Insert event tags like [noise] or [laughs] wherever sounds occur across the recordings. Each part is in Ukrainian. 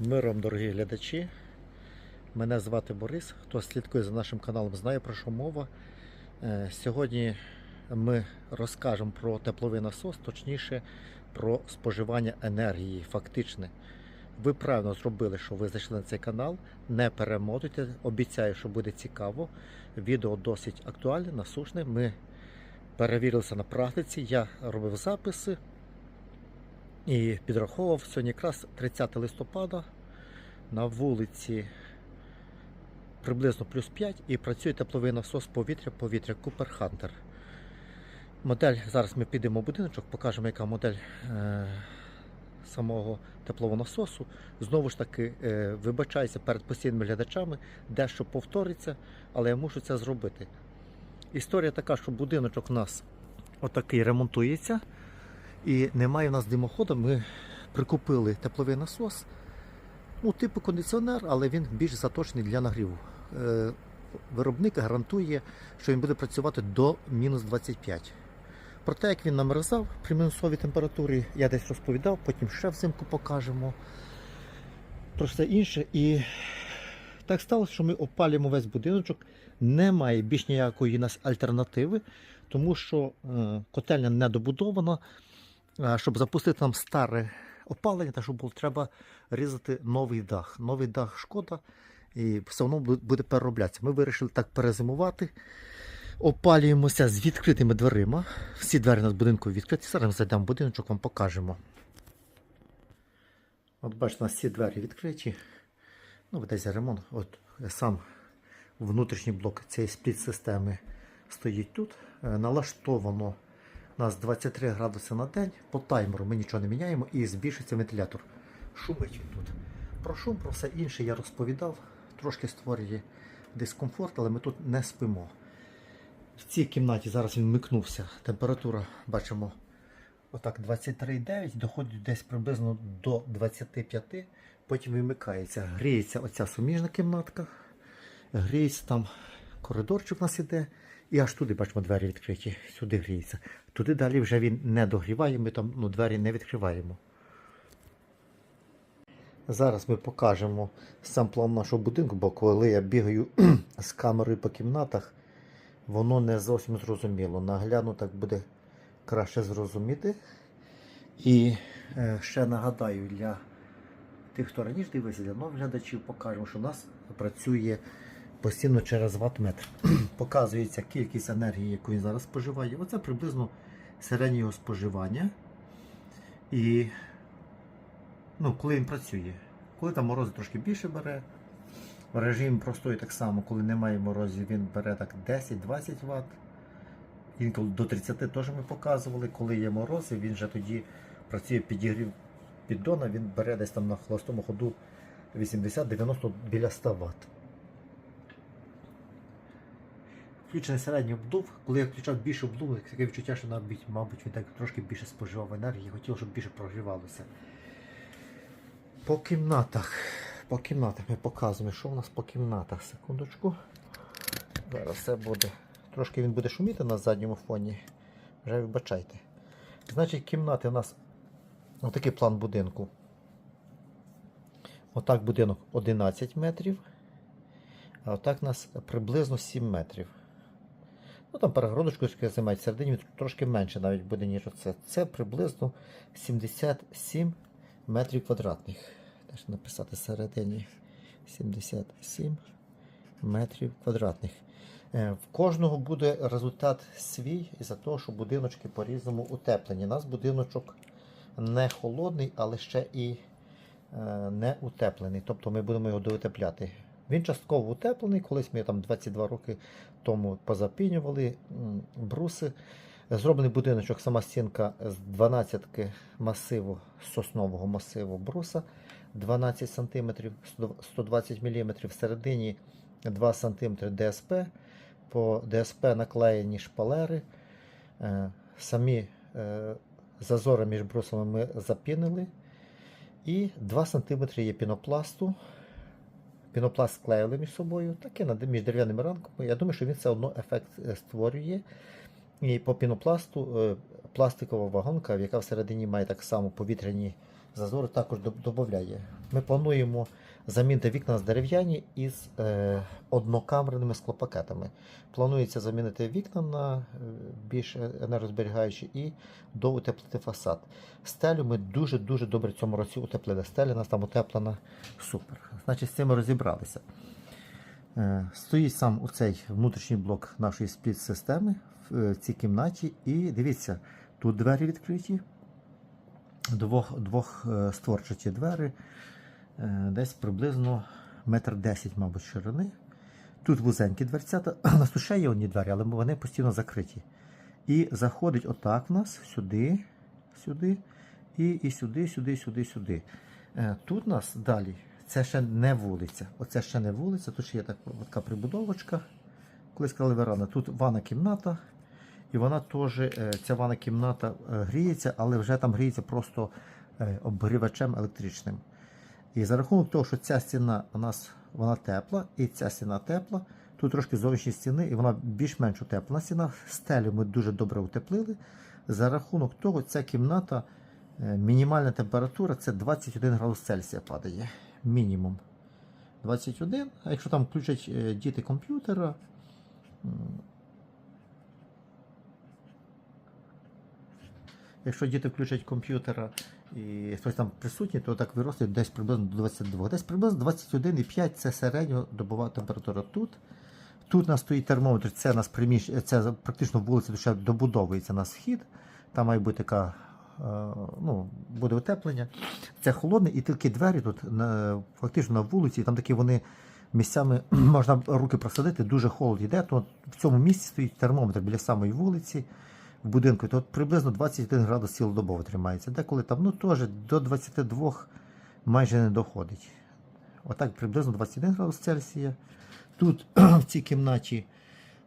Миром, дорогі глядачі. Мене звати Борис. Хто слідкує за нашим каналом, знає про що мова. Е, Сьогодні ми розкажемо про тепловий насос, точніше про споживання енергії фактичне. Ви правильно зробили, що ви зайшли на цей канал. Не перемотуйте. Обіцяю, що буде цікаво. Відео досить актуальне, насушне. Ми перевірилися на практиці. Я робив записи. І підраховував сьогодні якраз 30 листопада на вулиці приблизно плюс 5 і працює тепловий насос повітря, повітря Cooper Hunter. Модель, зараз ми підемо в будиночок, покажемо, яка модель е, самого теплового насосу. Знову ж таки, е, вибачаюся перед постійними глядачами, дещо повториться, але я мушу це зробити. Історія така, що будиночок у нас отакий ремонтується. І немає в нас димоходу. Ми прикупили тепловий насос. Ну, типу кондиціонер, але він більш заточений для нагріву. Е, Виробник гарантує, що він буде працювати до мінус 25. Про те, як він намерзав при мінусовій температурі, я десь розповідав, потім ще взимку покажемо. Про все інше. І так сталося, що ми опалюємо весь будиночок. Немає більш ніякої у нас альтернативи, тому що е, котельня не добудована. Щоб запустити там старе опалення, та щоб було треба різати новий дах. Новий дах шкода, і все одно буде перероблятися. Ми вирішили так перезимувати. Опалюємося з відкритими дверима. Всі двері у будинку відкриті. Зараз зайдемо в будиночок, вам покажемо. От бачите, у нас всі двері відкриті. Ну, ведеться ремонт. От сам внутрішній блок цієї спліт-системи стоїть тут. Е, Налаштовано у нас 23 градуси на день. По таймеру ми нічого не міняємо і збільшується вентилятор. Шумить тут. Про шум, про все інше я розповідав. Трошки створює дискомфорт, але ми тут не спимо. В цій кімнаті зараз він вмикнувся. Температура, бачимо, отак 23,9, доходить десь приблизно до 25, потім вимикається. Гріється оця суміжна кімнатка, гріється там коридорчик у нас іде. І аж туди, бачимо, двері відкриті. Сюди гріється. Туди далі вже він не догріває, ми там ну, двері не відкриваємо. Зараз ми покажемо сам план нашого будинку, бо коли я бігаю [clears throat] з камерою по кімнатах, воно не зовсім зрозуміло. Нагляну так буде краще зрозуміти. І е, ще нагадаю для тих, хто раніше дивився, для нових глядачів, покажемо, що у нас працює постійно через ватметр. [clears throat] Показується кількість енергії, яку він зараз споживає. Оце приблизно середнє його споживання. І ну, коли він працює. Коли там морози трошки більше бере, в режимі простої так само, коли немає морозів, він бере так 10-20 Вт. Інколи до 30 теж ми показували, коли є морози, він вже тоді працює підігрів піддона, він бере десь там на холостому ходу 80-90 біля 100 Вт. Включений середній обдув, коли я включав більше обдув, таке відчуття, що мабуть, мабуть він так трошки більше споживав енергії, хотів, щоб більше прогрівалося. По кімнатах. По кімнатах ми показуємо, що у нас по кімнатах. Секундочку. Зараз все буде. Трошки він буде шуміти на задньому фоні. Вже вибачайте. Значить, кімнати у нас отакий план будинку. Отак будинок 11 метрів. А отак у нас приблизно 7 метрів. Ну там перегородочку займають всередині трошки менше навіть буде, ніж оце. Це приблизно 77 метрів квадратних. Теж написати всередині 77 метрів квадратних. Е, В кожного буде результат свій із-за того, що будиночки по-різному утеплені. У нас будиночок не холодний, але ще і е, не утеплений. Тобто ми будемо його доутепляти. Він частково утеплений, колись ми там 22 роки тому позапінювали бруси. Зроблений будиночок, сама стінка з 12 масиву, соснового масиву бруса 12 см, 120 мм, всередині 2 см ДСП. По ДСП наклеєні шпалери. Е, Самі е, зазори між брусами ми запінили. І 2 см є пінопласту. Пінопласт склеїли між собою, таке і між дерев'яними ранками. Я думаю, що він все одно ефект е, створює. І по пінопласту е, пластикова вагонка, яка всередині має так само повітряні зазори також додає. Ми плануємо замінити вікна з дерев'яні із е, однокамерними склопакетами. Планується замінити вікна на е, більш енергозберігаючі і доутеплити фасад. Стелю ми дуже-дуже добре в цьому році утеплили. Стеля у нас там утеплена супер. Значить, з цим ми розібралися. Е, Стоїть сам у цей внутрішній блок нашої спліт-системи в е, цій кімнаті. І дивіться, тут двері відкриті, двох, двох е, створчаті двері, е, десь приблизно метр десять, мабуть, ширини. Тут вузенькі дверцята, [clears throat] у нас ще є одні двері, але вони постійно закриті. І заходить отак в нас сюди, сюди, і, і сюди, сюди, сюди, сюди. Е, Тут у нас далі, це ще не вулиця. Оце ще не вулиця, тут ще є так, така прибудовочка. Колись сказали верана. Тут ванна кімната. І вона теж, е, ця ванна кімната е, гріється, але вже там гріється просто е, обгрівачем електричним. І за рахунок того, що ця стіна у нас вона тепла, і ця стіна тепла, тут трошки зовнішні стіни, і вона більш-менш утеплена стіна. Стелю ми дуже добре утеплили. За рахунок того, ця кімната, е, мінімальна температура це 21 градус Цельсія падає. Мінімум. 21. А якщо там включать е, діти комп'ютера. Якщо діти включать комп'ютера і хтось там присутній, то так виросте десь приблизно до 22. Десь приблизно 21,5 це середньодобова температура тут. Тут у нас стоїть термометр, це у нас приміщ... це практично вулиця ще добудовується на схід. Там має бути така, е, ну, буде утеплення. Це холодне, і тільки двері тут фактично на вулиці, там такі вони місцями [clears throat] можна руки просадити, дуже холод йде. То в цьому місці стоїть термометр біля самої вулиці в будинку, то приблизно 21 градус цілодобово тримається. Деколи там ну, теж до 22 майже не доходить. Отак приблизно 21 градус Цельсія. Тут [clears throat] в цій кімнаті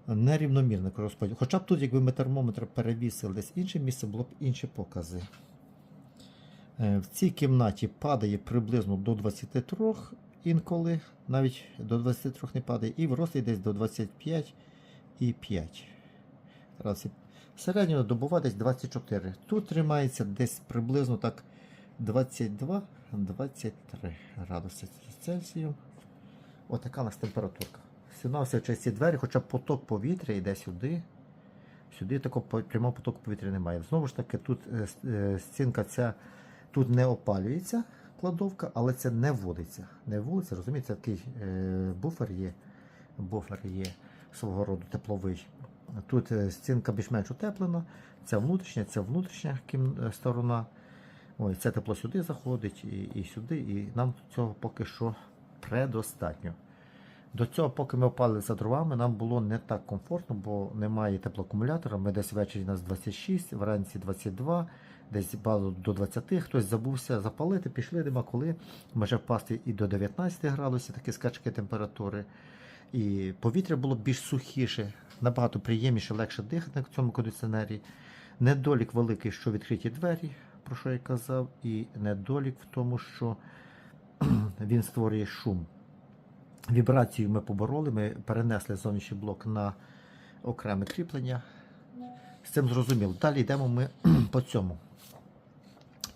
нерівномірний розподіл. Хоча б тут, якби ми термометр перевісили десь інше місце, було б інші покази. Е, В цій кімнаті падає приблизно до 23 інколи, навіть до 23 не падає, і виростає десь до 25 і 5. Раз і Середньо добува десь 24. Тут тримається десь приблизно так 22-23 градуси Цельсію. Отака у нас температурка. Стіна все через ці двері, хоча поток повітря йде сюди. Сюди такого прямого потоку повітря немає. Знову ж таки, тут е, е, стінка ця тут не опалюється кладовка, але це не вводиться. Не вводиться, розумієте, такий е, буфер є. Буфер є свого роду тепловий. Тут е, стінка більш-менш утеплена, ця внутрішня, ця внутрішня е, сторона. Ой, це тепло сюди заходить і, і сюди, і нам цього поки що предостатньо. До цього, поки ми опалилися дровами, нам було не так комфортно, бо немає теплоакумулятора. Ми десь ввечері нас 26, вранці 22, десь базу до 20. Хтось забувся запалити, пішли, нема коли. Може впасти і до 19 градусів, такі скачки температури. І повітря було більш сухіше, набагато приємніше, легше дихати в цьому кондиціонері. Недолік великий, що відкриті двері, про що я казав, і недолік в тому, що [clears throat] він створює шум. Вібрацію ми побороли, ми перенесли зовнішній блок на окреме кріплення. З цим зрозуміло. Далі йдемо ми [clears throat] по цьому,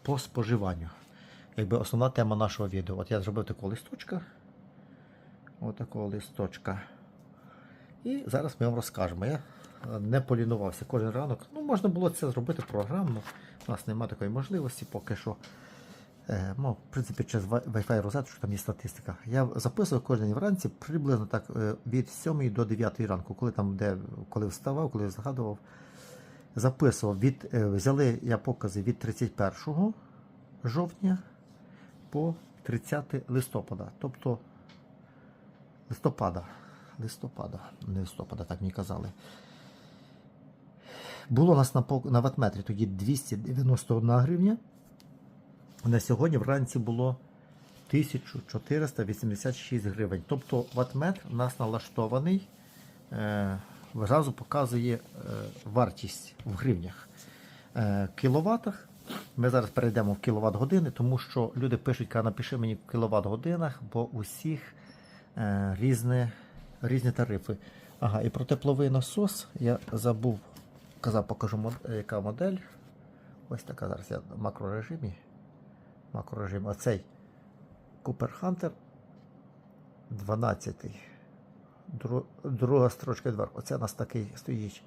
по споживанню. Якби основна тема нашого відео. От я зробив такого листочка. Отакого листочка. І зараз ми вам розкажемо. Я е, не полінувався кожен ранок. Ну, можна було це зробити програмно. У нас немає такої можливості поки що. Е, ну, в принципі, через Wi- Wi-Fi розетку там є статистика. Я записував кожен день вранці приблизно так е, від 7 до 9 ранку, коли там де, коли вставав, коли згадував. Записував від, е, взяли я покази від 31 жовтня по 30 листопада. Тобто листопада. Листопада, не листопада, так мені казали. Було у нас на, на ватметрі тоді 291 гривня. На сьогодні вранці було 1486 гривень. Тобто ватметр у нас налаштований, е, показує е, вартість в гривнях. Е, кіловатах. Ми зараз перейдемо в кіловат години, тому що люди пишуть, «Ка, напиши мені в кіловат годинах, бо усіх е, різні, різні тарифи. Ага, і про тепловий насос я забув, казав, покажу, мод- яка модель. Ось така зараз я в макрорежимі. макрорежим. А цей Cooper Hunter 12. Друга строчка дверку. Оце у нас такий стоїть.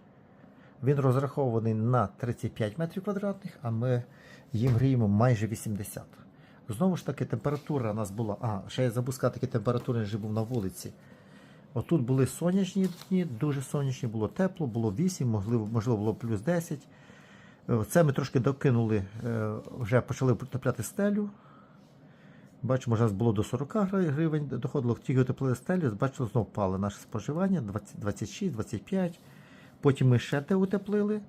Він розрахований на 35 метрів квадратних, а ми їм гріємо майже 80. Знову ж таки, температура у нас була. А, ще я забув сказати, температурний режим був на вулиці. Отут були сонячні дні, дуже сонячні, було тепло, було 8, можливо, було плюс 10. Е, Це ми трошки докинули, е, вже почали утепляти стелю. Бачимо, у було до 40 гривень, доходило тільки утеплили стелю, бачили, знову впали наше споживання 20, 26, 25. Потім ми ще те утеплили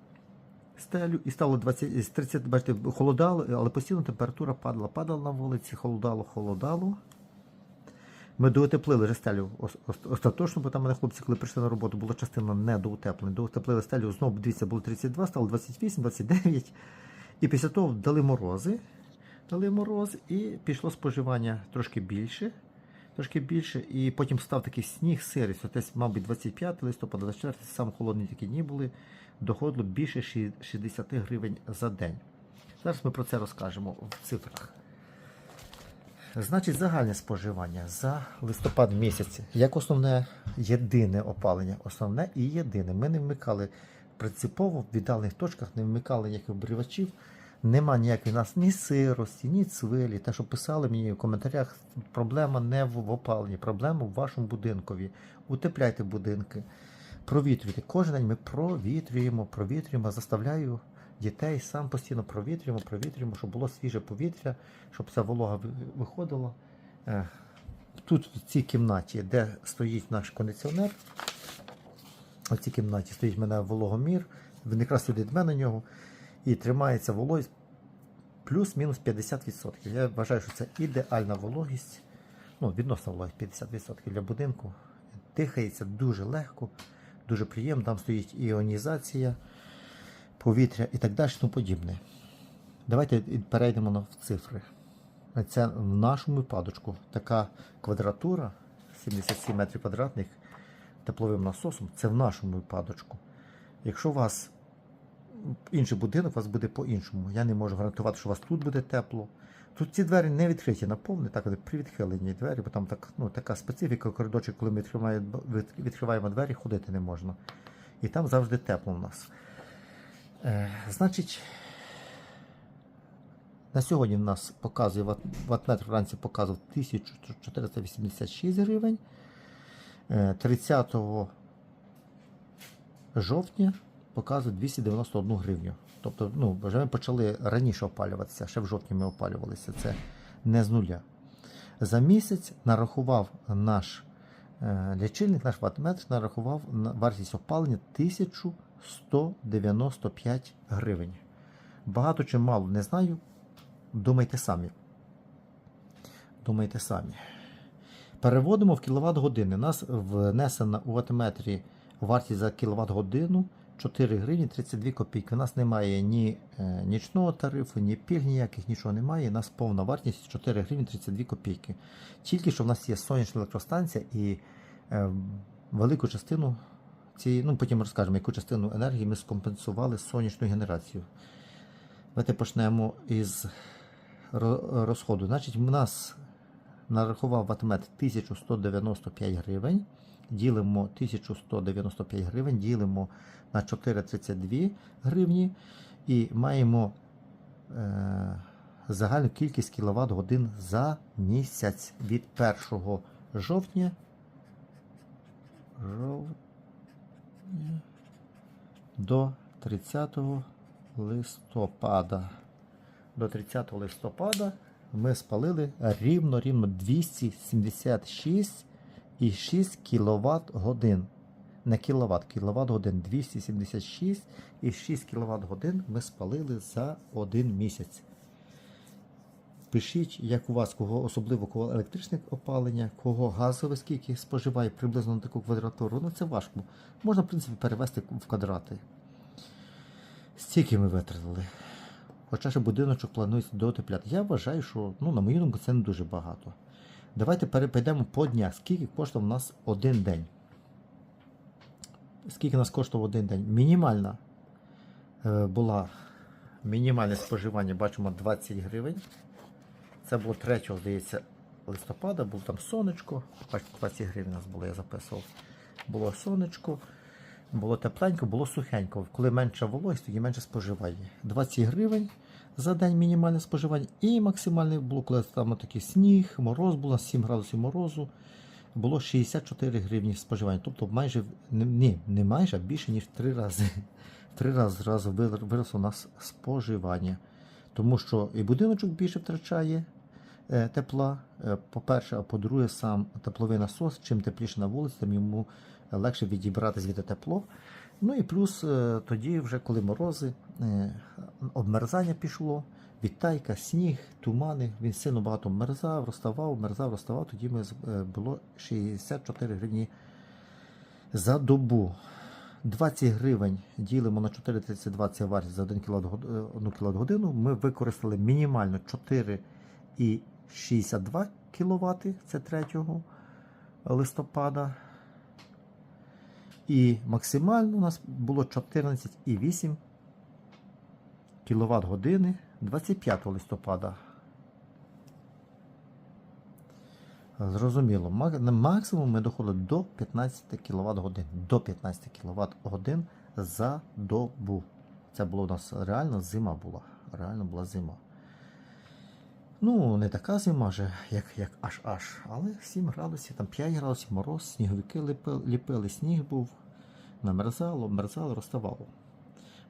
стелю і стало 20, 30, бачите, холодало, але постійно температура падала, падала на вулиці, холодало, холодало. Ми доутеплили стелю ос- ос- остаточно, бо там мене хлопці, коли прийшли на роботу, була частина недоутеплена. Доутеплили стелю, знову дивіться, було 32, стало 28, 29. І після того дали морози. Дали мороз, і пішло споживання трошки більше. Трошки більше, і потім став такий сніг, сирість. Десь, мабуть, 25 листопада, 24, саме холодні такі дні були, доходило більше 60 гривень за день. Зараз ми про це розкажемо в цифрах. Значить, загальне споживання за листопад місяць, як основне єдине опалення, основне і єдине. Ми не вмикали принципово в віддалених точках, не вмикали ніяких обривачів. Нема ніякої нас ні сирості, ні цвилі. Те, що писали мені в коментарях, проблема не в опаленні, проблема в вашому будинкові. Утепляйте будинки, провітрюйте. Кожен день ми провітрюємо, провітрюємо, заставляю дітей сам постійно провітрюємо, провітрюємо, щоб було свіже повітря, щоб ця волога виходила. Тут в цій кімнаті, де стоїть наш кондиціонер, в цій кімнаті стоїть в мене вологомір, він якраз сюди дме на нього і тримається вологість плюс-мінус 50%. Я вважаю, що це ідеальна вологість, ну, відносна вологість 50% для будинку. Дихається дуже легко, дуже приємно. Там стоїть іонізація повітря і так далі, тому подібне. Давайте перейдемо в цифри. Це в нашому випадочку така квадратура 77 метрів квадратних тепловим насосом. Це в нашому випадочку. Якщо у вас інший будинок, у вас буде по-іншому. Я не можу гарантувати, що у вас тут буде тепло. Тут ці двері не відкриті наповне, так вони привідхилені двері, бо там так, ну, така специфіка коридорчик, коли ми відкриваємо, відкриваємо двері, ходити не можна. І там завжди тепло у нас. Е, значить, на сьогодні в нас показує ватметр вранці показував 1486 гривень. Е, 30 жовтня показує 291 гривню. Тобто, ну, вже ми почали раніше опалюватися, ще в жовтні ми опалювалися. Це не з нуля. За місяць нарахував наш е, лічильник, наш ватметр нарахував вартість опалення 1195 гривень. Багато чи мало, не знаю. Думайте самі. Думайте самі. Переводимо в кіловат години. У нас внесена у ватметрі вартість за кіловат годину 4 гривні 32 копійки. У нас немає ні е, нічного тарифу, ні пільг ніяких, нічого немає. У нас повна вартість 4 гривні 32 копійки. Тільки що в нас є сонячна електростанція і е, велику частину цієї, ну потім розкажемо, яку частину енергії ми скомпенсували сонячною генерацією. Давайте почнемо із розходу. Значить, у нас нарахував ватмет 1195 гривень ділимо 1195 гривень, ділимо на 4,32 гривні і маємо е, загальну кількість кіловат годин за місяць від 1 жовтня. жовтня до 30 листопада. До 30 листопада ми спалили рівно-рівно 276 і 6 кВт годин. Не кіловат, кіловат годин 276 і 6 кВт годин ми спалили за один місяць. Пишіть, як у вас, кого особливо кого електричне опалення, кого газове, скільки споживає приблизно на таку квадратуру. Ну це важко. Можна, в принципі, перевести в квадрати. Стільки ми витратили. Хоча ще будиночок планується дотепляти. Я вважаю, що ну, на мою думку це не дуже багато. Давайте перейдемо по днях. Скільки коштував у нас один день? Скільки нас коштував один день? Мінімальна е, була мінімальне споживання, бачимо 20 гривень. Це було 3, здається, листопада, було там сонечко. Бачите, 20 гривень у нас було, я записував. Було сонечко, було тепленько, було сухенько. Коли менше вологість, тоді менше споживання. 20 гривень за день мінімальне споживання і максимальне було, коли там такий сніг, мороз було, 7 градусів морозу. Було 64 гривні споживання. Тобто майже ні, не майже, а більше, ніж 3 рази. [laughs] 3 рази зразу виросло у нас споживання. Тому що і будиночок більше втрачає е, тепла. е, По-перше, а по-друге, сам тепловий насос, чим тепліше на вулиці, тим йому легше відібрати звідти тепло. Ну і плюс е, тоді, вже коли морози, е, обмерзання пішло, відтайка, сніг, тумани. Він сильно багато мерзав, розставав, мерзав, розставав. Тоді ми е, було 64 гривні за добу. 20 гривень ділимо на 4,32 це вартість за 1 кВт, 1 кВт годину. Ми використали мінімально 4,62 кВт, це 3 листопада. І максимально у нас було 14,8 кВт години 25 листопада. Зрозуміло, на максимум ми доходили до 15 кВт годин. До 15 кВт годин за добу. Це було у нас реально зима була. Реально була зима. Ну, не така зима вже, як, як аж аж, але 7 градусів, там 5 градусів, мороз, сніговики ліпили, ліпили, сніг був, намерзало, мерзало, розставало.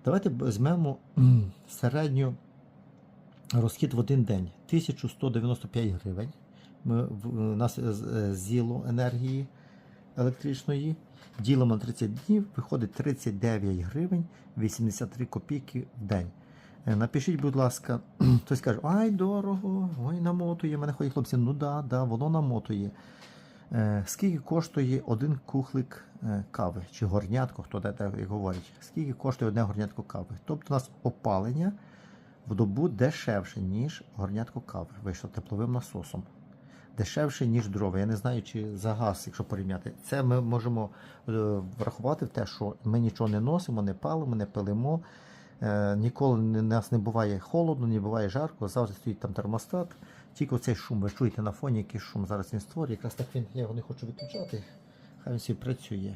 Давайте візьмемо [clears throat] середню розхід в один день 1195 гривень. Ми, в, нас е, е, з'їло енергії електричної. Ділимо на 30 днів, виходить 39 гривень 83 копійки в день. Е, Напишіть, будь ласка, [clears throat] хтось каже, ай, дорого, ой, намотує. Мене ходять хлопці, ну да, да, воно намотує. Е, Скільки коштує один кухлик е, кави чи горнятко, хто де так говорить? Скільки коштує одне горнятко кави? Тобто у нас опалення в добу дешевше, ніж горнятко кави. Вийшло тепловим насосом. Дешевше, ніж дрова. Я не знаю, чи за газ, якщо порівняти. Це ми можемо врахувати в те, що ми нічого не носимо, не палимо, не пилимо. Е, ніколи не- нас не буває холодно, не буває жарко, завжди стоїть там термостат. Тільки оцей шум, ви чуєте на фоні, який шум зараз він створює. Якраз так він, я його не хочу виключати. Хай він собі працює.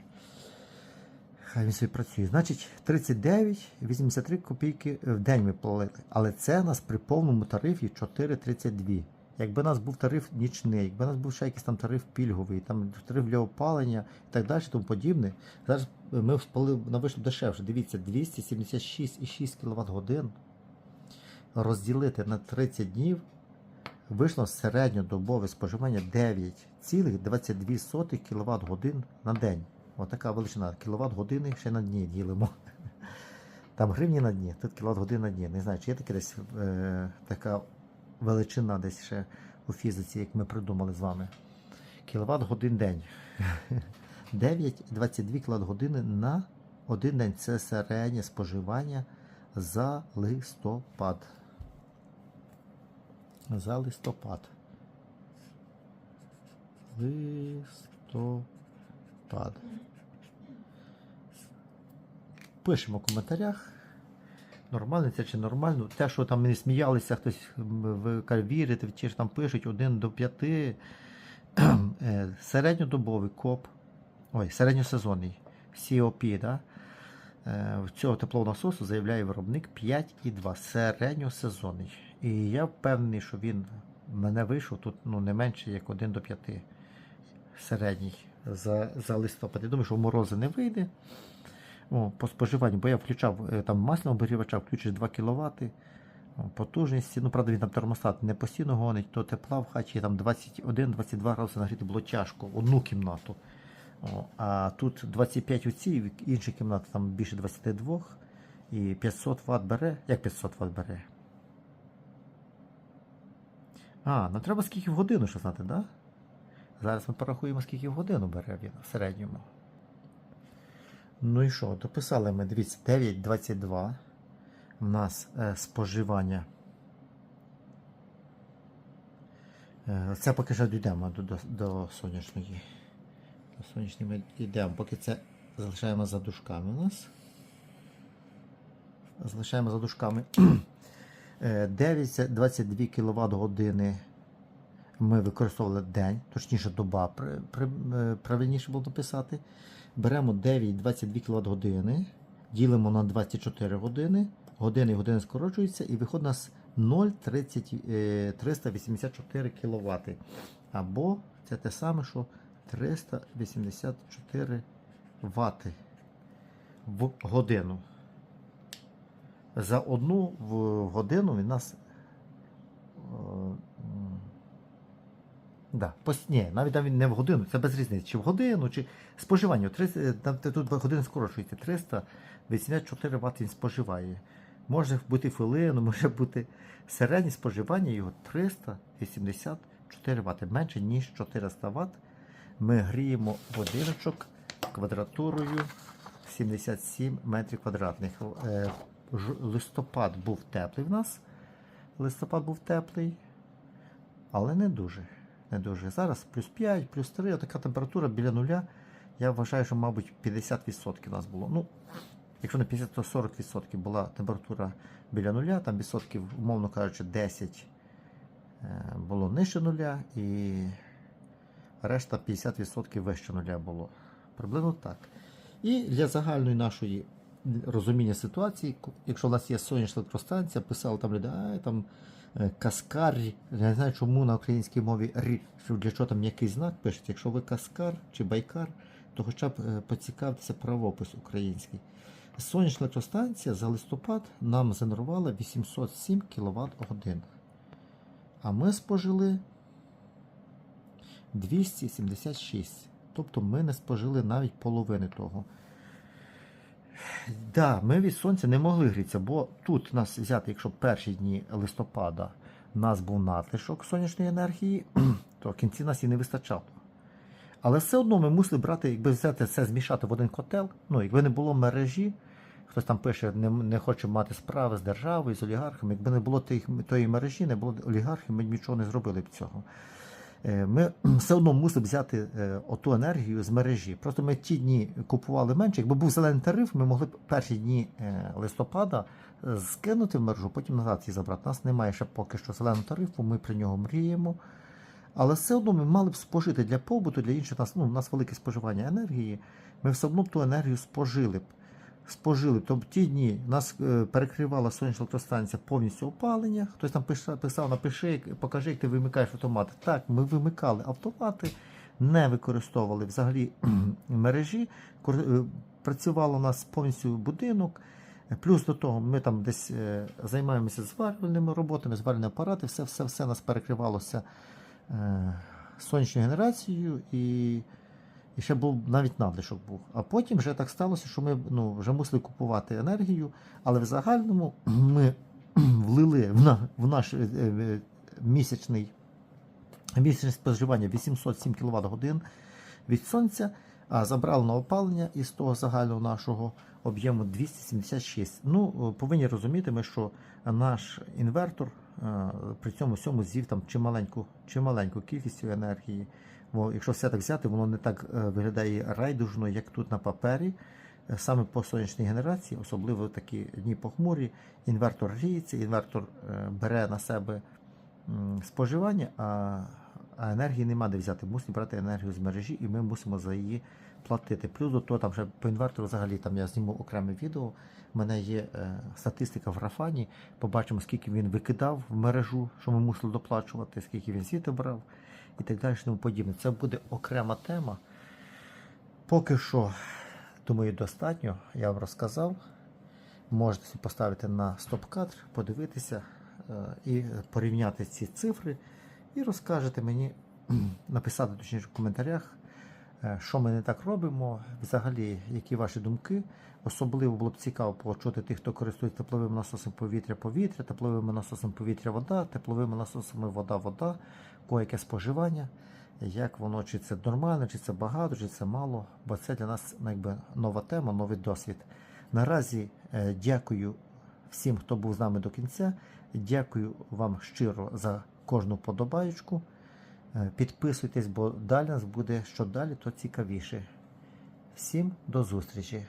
Хай він собі працює. Значить, 39,83 копійки в день ми платили. Але це у нас при повному тарифі 4,32. Якби у нас був тариф нічний, якби у нас був ще якийсь там тариф пільговий, там тариф для опалення і так далі, тому подібне. Зараз ми спали на вийшло дешевше. Дивіться, 276,6 кВт годин розділити на 30 днів вийшло середньодобове споживання 9,22 кВт годин на день. Отака величина. Кіловат години ще на дні ділимо. [laughs] Там гривні на дні, тут кіловат годин на дні. Не знаю, чи є таке десь е, така величина десь ще у фізиці, як ми придумали з вами. Кіловат годин день. [laughs] 9,22 кВт години на один день. Це середнє споживання за листопад. За листопад. Листопад. Пишемо в коментарях. Нормально це чи нормально. Те, що там не сміялися, хтось кажете, вірите, ті ж там пишуть 1 до 5. [clears throat] Е, Середньодобовий коп. Ой, середньосезонний COP, да? Е, цього теплового насосу заявляє виробник 5,2 середньосезонний. І я впевнений, що він мене вийшов тут ну, не менше як 1 до 5 середній за, за листопад. Я думаю, що в морози не вийде. О, по споживанню, бо я включав е, там масляного обігрівача, включиш 2 кВт потужності. Ну, правда, він там термостат не постійно гонить, то тепла в хаті там 21-22 градуси нагріти було тяжко, одну кімнату. А тут 25 у цій, в іншій кімнаті там більше 22 і 500 Вт бере. Як 500 Вт бере? А, нам треба скільки в годину що знати, так? Да? Зараз ми порахуємо, скільки в годину бере він в середньому. Ну і що, дописали ми, дивіться, 9,22. У нас е, споживання. Е, це поки що дійдемо до, до, до сонячної. До ми йдемо, поки це залишаємо за дужками у нас. Залишаємо за дужками. [clears throat] Е, 9,22 кВт години ми використовували день, точніше доба, е, правильніше було написати. Беремо 9,22 кВт години, ділимо на 24 години, години і години скорочуються, і виходить у нас 0,384 кВт. Або це те саме, що 384 Вт в годину. За одну в годину він нас. е, Да, пос... Ні, навіть навіть не в годину, це без різниці. Чи в годину, чи споживання. 300, там тут години скорочується. 384 Вт він споживає. Може бути хвилину, може бути середнє споживання його 384 Вт. Менше, ніж 400 Вт. Ми гріємо будиночок квадратурою 77 метрів квадратних. Е, Листопад був теплий в нас. Листопад був теплий, але не дуже. Не дуже. Зараз плюс 5, плюс 3, така температура біля нуля. Я вважаю, що, мабуть, 50% у нас було. Ну, якщо не 50, то 40% була температура біля нуля, там відсотків, умовно кажучи, 10 е, було нижче нуля, і решта 50% вище нуля було. Приблизно так. І для загальної нашої розуміння ситуації, якщо у нас є сонячна електростанція, писали там люди, там е, каскар, я не знаю, чому на українській мові рі, для чого там який знак пишеться. Якщо ви каскар чи байкар, то хоча б е, поцікавтеся правопис український. Сонячна електростанція за листопад нам згенерувала 807 кВт годин. А ми спожили 276. Тобто ми не спожили навіть половини того. Да, ми від сонця не могли грітися, бо тут нас взяти, якщо перші дні листопада нас був надлишок сонячної енергії, [clears throat] то кінці нас і не вистачало. Але все одно ми мусили брати, якби взяти це, змішати в один котел. Ну, якби не було мережі, хтось там пише, не, не хоче мати справи з державою, з олігархами. Якби не було тої мережі, не було олігархів, ми б нічого не зробили б цього. Е, Ми все одно мусили взяти е, оту енергію з мережі. Просто ми ті дні купували менше. Якби був зелений тариф, ми могли б перші дні е, листопада скинути в мережу, потім назад її забрати. У нас немає ще поки що зеленого тарифу, ми при нього мріємо. Але все одно ми мали б спожити для побуту, для інших нас, ну, у нас велике споживання енергії. Ми все одно б ту енергію спожили б. Спожили. Тобто ті дні нас е, перекривала сонячна електростанція повністю опалення. Хтось там писав, напиши, покажи, як ти вимикаєш автомати. Так, ми вимикали автомати, не використовували взагалі [clears throat] мережі. Е, Працювало у нас повністю будинок. Плюс до того, ми там десь е, займаємося зварювальними роботами, зварювальні апарати, все, все, все нас перекривалося сонячною генерацією і, і ще був навіть надлишок був. А потім вже так сталося, що ми ну, вже мусили купувати енергію, але в загальному [clears throat] ми [clears throat] влили в, на, в наш е, е, місячний місячне споживання 807 кВт годин від сонця, а забрали на опалення із того загального нашого об'єму 276. Ну, е, повинні розуміти ми, що наш інвертор при цьому всьому з'їв там чималеньку, чималеньку кількість енергії. Бо якщо все так взяти, воно не так е, виглядає райдужно, як тут на папері. Е, Саме по сонячній генерації, особливо такі дні похмурі, інвертор гріється, інвертор е, бере на себе споживання, а, енергії нема де взяти. Мусимо брати енергію з мережі, і ми мусимо за її платити. Плюс до того, там вже по інвертору взагалі там я зніму окреме відео. У мене є статистика в графані. Побачимо, скільки він викидав в мережу, що ми мусили доплачувати, скільки він звідти брав і так далі. Тому подібне. Це буде окрема тема. Поки що, думаю, достатньо. Я вам розказав. Можете поставити на стоп-кадр, подивитися е, і порівняти ці цифри, і розкажете мені, написати точніше в коментарях, що ми не так робимо, взагалі, які ваші думки. Особливо було б цікаво почути тих, хто користується тепловим насосом повітря-повітря, тепловим насосом повітря-вода, тепловими насосами вода-вода, яке споживання, як воно, чи це нормально, чи це багато, чи це мало, бо це для нас ну, якби, нова тема, новий досвід. Наразі е, дякую всім, хто був з нами до кінця. Дякую вам щиро за кожну подобаєчку. Е, Підписуйтесь, бо далі нас буде що далі, то цікавіше. Всім до зустрічі!